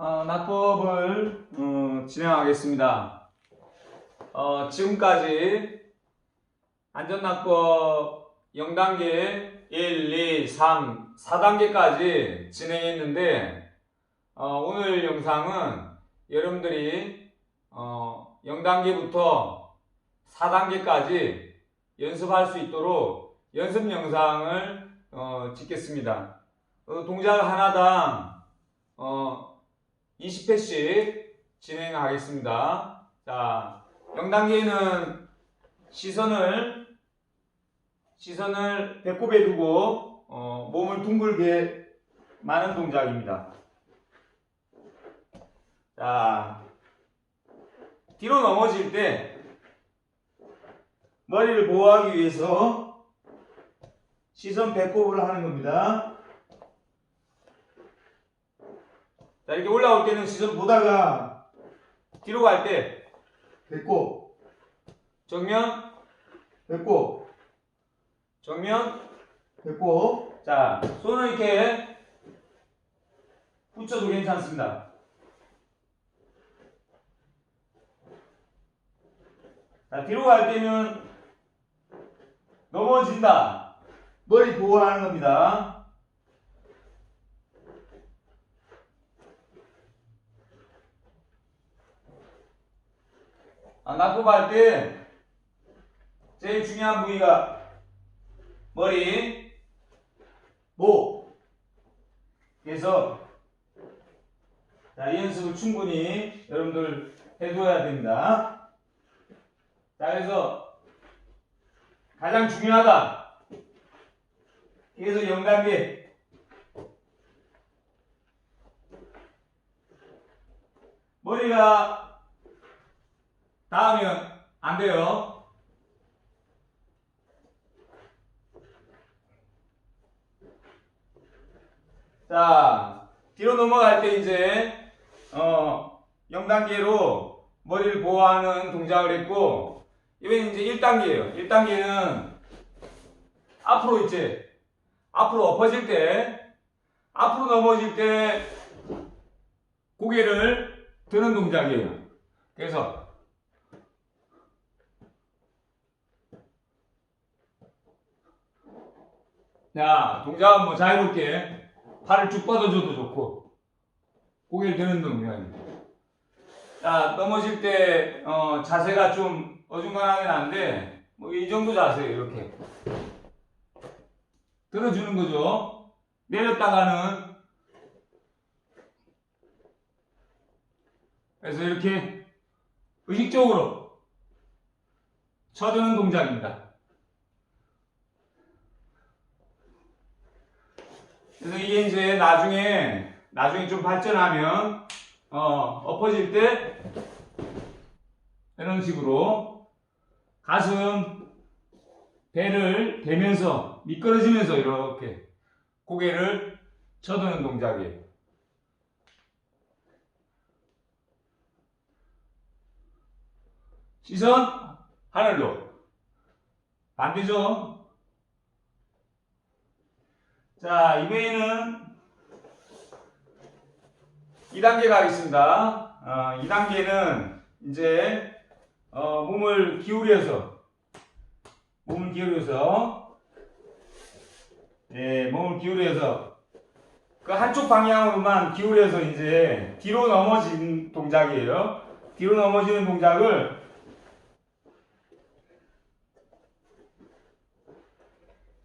어, 낙법을 어, 진행하겠습니다. 어, 지금까지 안전낙법 0단계 1, 2, 3, 4단계까지 진행했는데 어, 오늘 영상은 여러분들이 어, 0단계부터 4단계까지 연습할 수 있도록 연습 영상을 어, 찍겠습니다. 어, 동작 하나당 어, 20회씩 진행하겠습니다. 자, 0단계는 시선을 시선을 배꼽에 두고 어, 몸을 둥글게 마는 동작입니다. 자, 뒤로 넘어질 때 머리를 보호하기 위해서 시선 배꼽을 하는 겁니다. 자, 이렇게 올라올 때는 시선 보다가 뒤로 갈때 배꼽, 정면, 배꼽, 정면, 배꼽. 자, 손을 이렇게 붙여도 괜찮습니다. 자, 뒤로 갈 때는 넘어진다. 머리 보호하는 겁니다. 아, 납법할 때 제일 중요한 부위가 머리, 목. 그래서 자, 이 연습을 충분히 여러분들 해줘야 됩니다. 자, 그래서 가장 중요하다. 그래서 0단계. 머리가 닿으면 안 돼요. 자, 뒤로 넘어갈 때 이제, 어, 0단계로 머리를 보호하는 동작을 했고, 이번엔 이제 1단계예요. 1단계는 앞으로 이제, 앞으로 엎어질 때, 앞으로 넘어질 때, 고개를 드는 동작이에요. 그래서, 자, 동작 한번 잘 해볼게. 팔을 쭉 뻗어줘도 좋고, 고개를 드는 동작입니다. 자, 넘어질 때, 어, 자세가 좀 어중간하긴 한데, 뭐, 이 정도 자세예요, 이렇게. 들어주는 거죠. 내렸다가는, 그래서 이렇게 의식적으로 쳐드는 동작입니다. 그래서 이게 이제 나중에, 나중에 좀 발전하면, 어, 엎어질 때, 이런 식으로, 가슴, 배를 대면서, 미끄러지면서 이렇게 고개를 쳐드는 동작이에요. 시선, 하늘로. 반대죠? 자, 이번에는 2단계 가겠습니다. 어, 2단계는 이제 어, 몸을 기울여서 몸을 기울여서 예, 몸을 기울여서 그 한쪽 방향으로만 기울여서 이제 뒤로 넘어진 동작이에요. 뒤로 넘어지는 동작을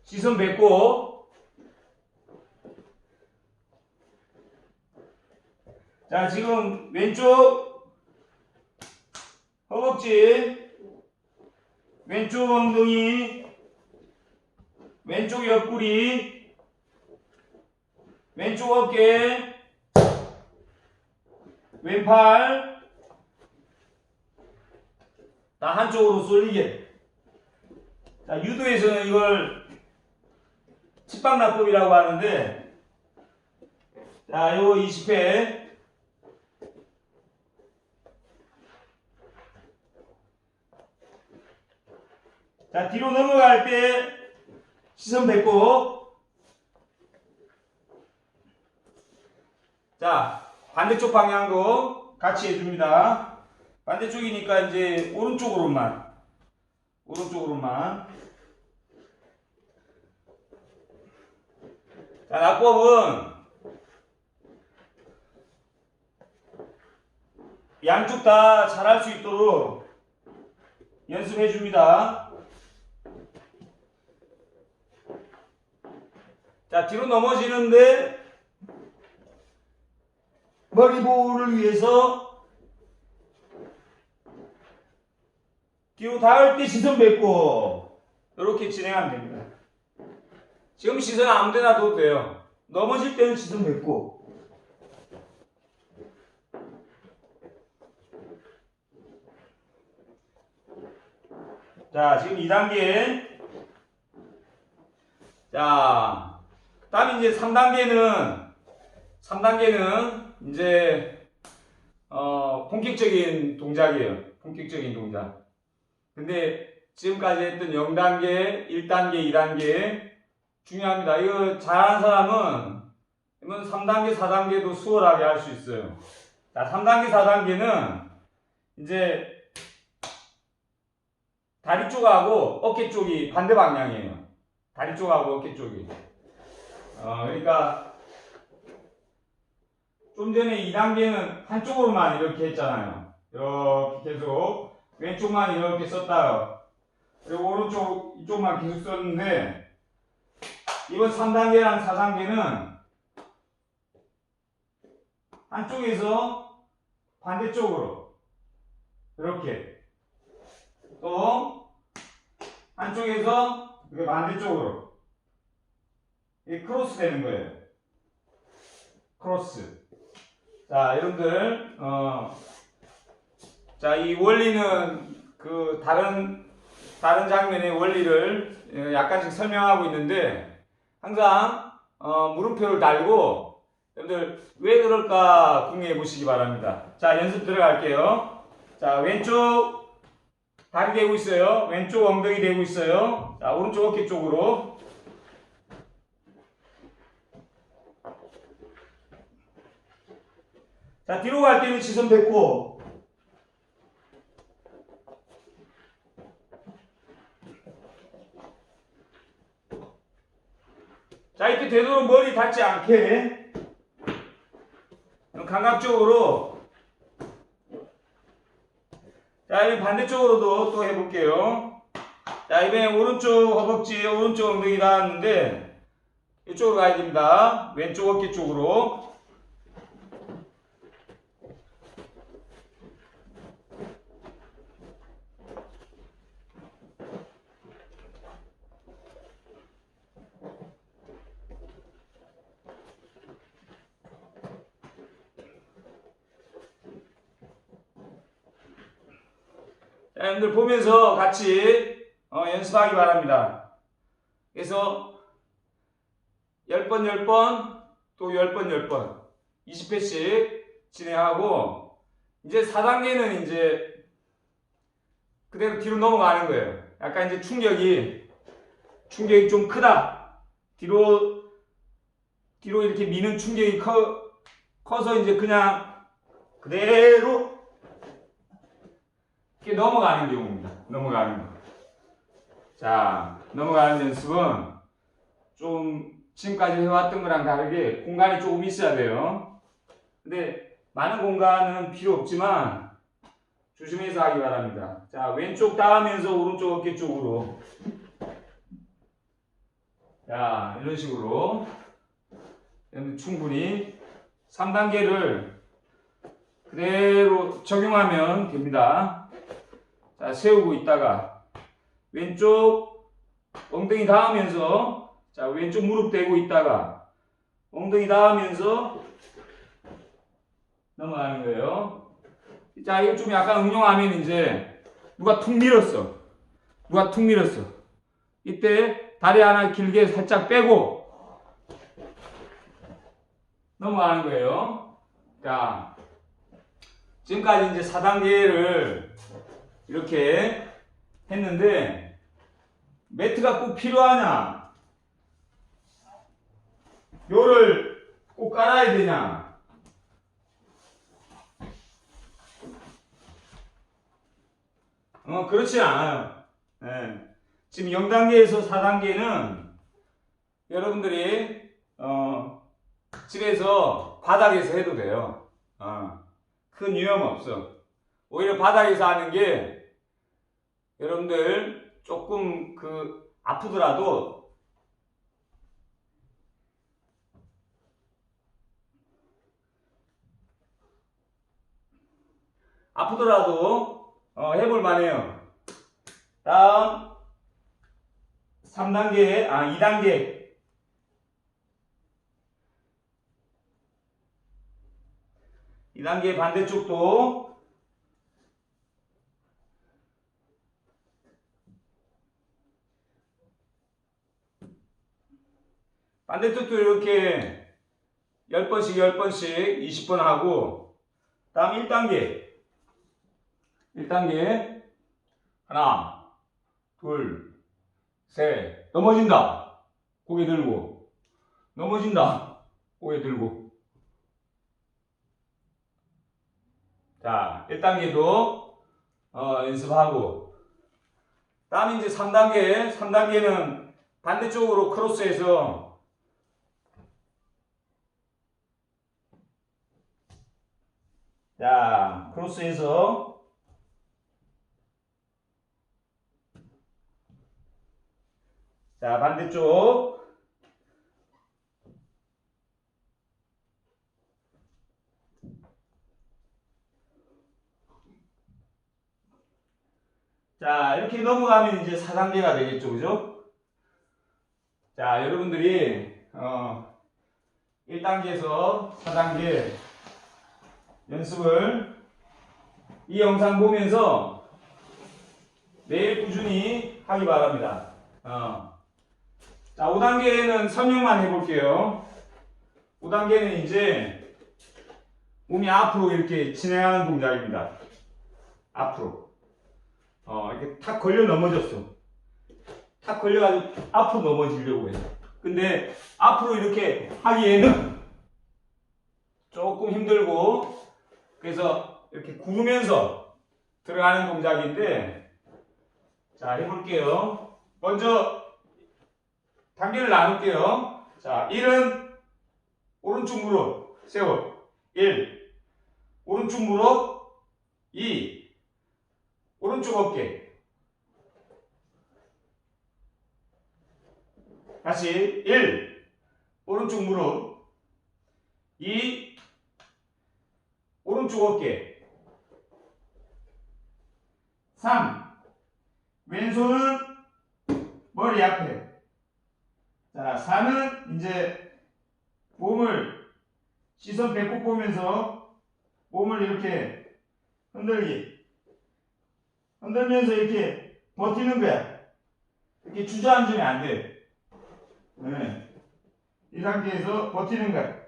시선 뱉고 자, 지금 왼쪽 허벅지, 왼쪽 엉덩이, 왼쪽 옆구리, 왼쪽 어깨, 왼팔 다 한쪽으로 쏠리게. 자, 유도에서는 이걸 칩박납법이라고 하는데 자, 요 20회 자, 뒤로 넘어갈 때 시선 뱉고 자, 반대쪽 방향도 같이 해줍니다. 반대쪽이니까 이제 오른쪽으로만 오른쪽으로만 자 낙법은 양쪽 다 잘할 수 있도록 연습해 줍니다. 자 뒤로 넘어지는데 머리 보호를 위해서 뒤로 닿을 때 시선 뱉고 이렇게 진행하면 됩니다. 지금 시선 아무 데나 둬도 돼요. 넘어질 때는 시선 뱉고 자 지금 2단계 자그 다음 이제 3단계는 3단계는 이제 어 본격적인 동작이에요. 본격적인 동작. 근데 지금까지 했던 0단계, 1단계, 2단계 중요합니다. 이거 잘하는 사람은 이건 3단계, 4단계도 수월하게 할 수 있어요. 자, 3단계, 4단계는 이제 다리 쪽하고 어깨 쪽이 반대 방향이에요. 다리 쪽하고 어깨 쪽이. 어, 그러니까 좀 전에 2단계는 한쪽으로만 이렇게 했잖아요. 이렇게 계속 왼쪽만 이렇게 썼다요. 그리고 오른쪽 이쪽만 계속 썼는데 이번 3단계랑 4단계는 한쪽에서 반대쪽으로 이렇게 또 한쪽에서 이렇게 반대쪽으로 이 크로스 되는 거예요. 크로스. 자, 여러분들 어, 자, 이 원리는 그 다른 다른 장면의 원리를 어, 약간씩 설명하고 있는데 항상 어, 물음표를 달고 여러분들 왜 그럴까 궁리해 보시기 바랍니다. 자, 연습 들어갈게요. 자, 왼쪽 다리 대고 있어요. 왼쪽 엉덩이 대고 있어요. 자, 오른쪽 어깨 쪽으로. 자, 뒤로 갈 때는 시선 뱉고 자, 이때 되도록 머리 닿지 않게 감각적으로 자, 이번 반대쪽으로도 또 해볼게요. 자, 이번에 오른쪽 허벅지, 오른쪽 엉덩이 닿았는데 이쪽으로 가야 됩니다. 왼쪽 어깨 쪽으로. 자, 여러분들 보면서 같이 어, 연습하기 바랍니다. 그래서 10번, 10번, 또 10번, 10번, 20회씩 진행하고, 이제 4단계는 이제 그대로 뒤로 넘어가는 거예요. 약간 이제 충격이, 충격이 좀 크다. 뒤로, 뒤로 이렇게 미는 충격이 커, 커서 이제 그냥 그대로 이렇게 넘어가는 경우입니다. 넘어가는 거. 자, 넘어가는 연습은 좀 지금까지 해왔던 거랑 다르게 공간이 조금 있어야 돼요. 근데 많은 공간은 필요 없지만 조심해서 하기 바랍니다. 자, 왼쪽 닿으면서 오른쪽 어깨 쪽으로. 자, 이런 식으로. 충분히 3단계를 그대로 적용하면 됩니다. 자, 세우고 있다가 왼쪽 엉덩이 닿으면서 자, 왼쪽 무릎 대고 있다가 엉덩이 닿으면서 넘어가는 거예요. 자, 이거 좀 약간 응용하면 이제 누가 툭 밀었어. 누가 툭 밀었어. 이때 다리 하나 길게 살짝 빼고 넘어가는 거예요. 자, 지금까지 이제 4단계를 이렇게 했는데 매트가 꼭 필요하냐? 요를 꼭 깔아야 되냐? 어, 그렇지 않아요. 네. 지금 0단계에서 4단계는 여러분들이 어, 집에서 바닥에서 해도 돼요. 어, 큰 위험 없어. 오히려 바닥에서 하는 게 여러분들 조금 그 아프더라도 아프더라도 어, 해볼 만해요. 다음 3단계, 아 2단계. 이단계 반대쪽도 반대쪽도 이렇게 10번씩 10번씩 20번 하고 다음 1단계. 1단계. 하나 둘셋. 넘어진다. 고개 들고. 넘어진다. 고개 들고. 자 1단계도 어, 연습하고. 다음 이제 3단계. 3단계는 반대쪽으로 크로스해서 자, 크로스해서 자, 반대쪽 자, 이렇게 넘어가면 이제 4단계가 되겠죠. 그죠? 자, 여러분들이 어 1단계에서 4단계 연습을 이 영상 보면서 매일 꾸준히 하기 바랍니다. 어. 자, 5단계는 설명만 해볼게요. 5단계는 이제 몸이 앞으로 이렇게 진행하는 동작입니다. 앞으로. 어, 이렇게 탁 걸려 넘어졌어. 탁 걸려가지고 앞으로 넘어지려고 해요. 근데 앞으로 이렇게 하기에는 조금 힘들고 그래서 이렇게 구우면서 들어가는 동작인데 자 해볼게요. 먼저 단계를 나눌게요. 자 1은 오른쪽 무릎 세워. 1 오른쪽 무릎 2 오른쪽 어깨. 다시 1 오른쪽 무릎 2 오른쪽 어깨. 3 왼손은 머리 앞에. 자 4는 이제 몸을 시선 배꼽 보면서 몸을 이렇게 흔들기. 흔들면서 이렇게 버티는 거야. 이렇게 주저앉으면 안돼. 네. 이 상태에서 버티는 거야.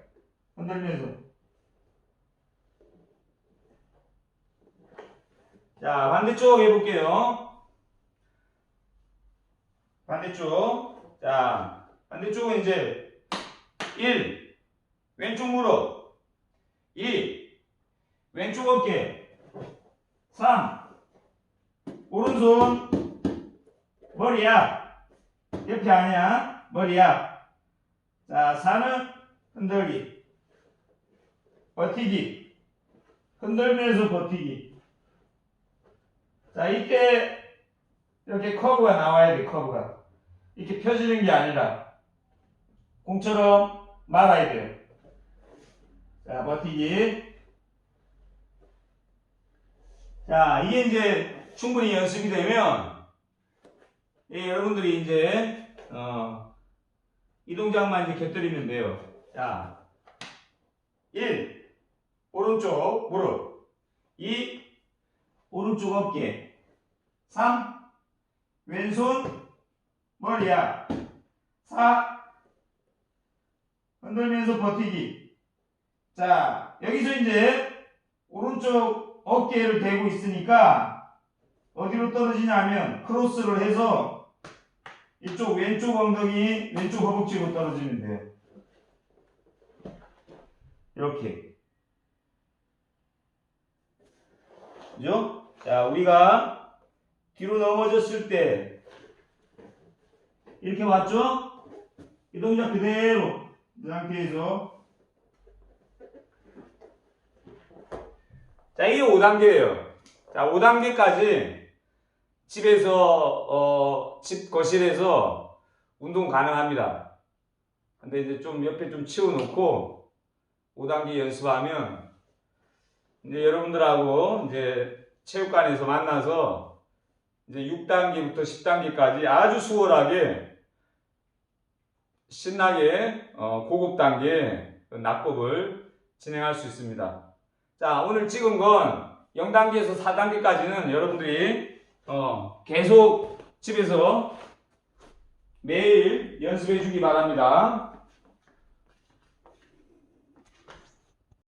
흔들면서 자, 반대쪽 해볼게요. 반대쪽. 자, 반대쪽은 이제 1. 왼쪽 무릎. 2. 왼쪽 어깨. 3. 오른손. 머리 앞. 옆에 아니야. 머리 앞. 자, 4는 흔들기. 버티기. 흔들면서 버티기. 자, 이때 이렇게 커브가 나와야 돼, 커브가. 이렇게 펴지는 게 아니라 공처럼 말아야 돼요. 자, 버티기. 자, 이게 이제 충분히 연습이 되면 예, 여러분들이 이제 어, 이 동작만 이제 곁들이면 돼요. 자, 1. 오른쪽 무릎 2. 오른쪽 어깨 3. 왼손 머리 앞 4. 흔들면서 버티기 자 여기서 이제 오른쪽 어깨를 대고 있으니까 어디로 떨어지냐 하면 크로스를 해서 이쪽 왼쪽 엉덩이 왼쪽 허벅지로 떨어지면 돼요 이렇게 그죠? 자, 우리가 뒤로 넘어졌을 때 이렇게 왔죠? 이 동작 그대로 이 상태에서 자 이게 5단계예요. 자 5단계까지 집에서 어, 집 거실에서 운동 가능합니다. 근데 이제 좀 옆에 좀 치워놓고 5단계 연습하면 이제 여러분들하고 이제 체육관에서 만나서 이제 6단계부터 10단계까지 아주 수월하게 신나게 어, 고급 단계 낙법을 진행할 수 있습니다. 자, 오늘 찍은 건 0단계에서 4단계까지는 여러분들이 어, 계속 집에서 매일 연습해 주기 바랍니다.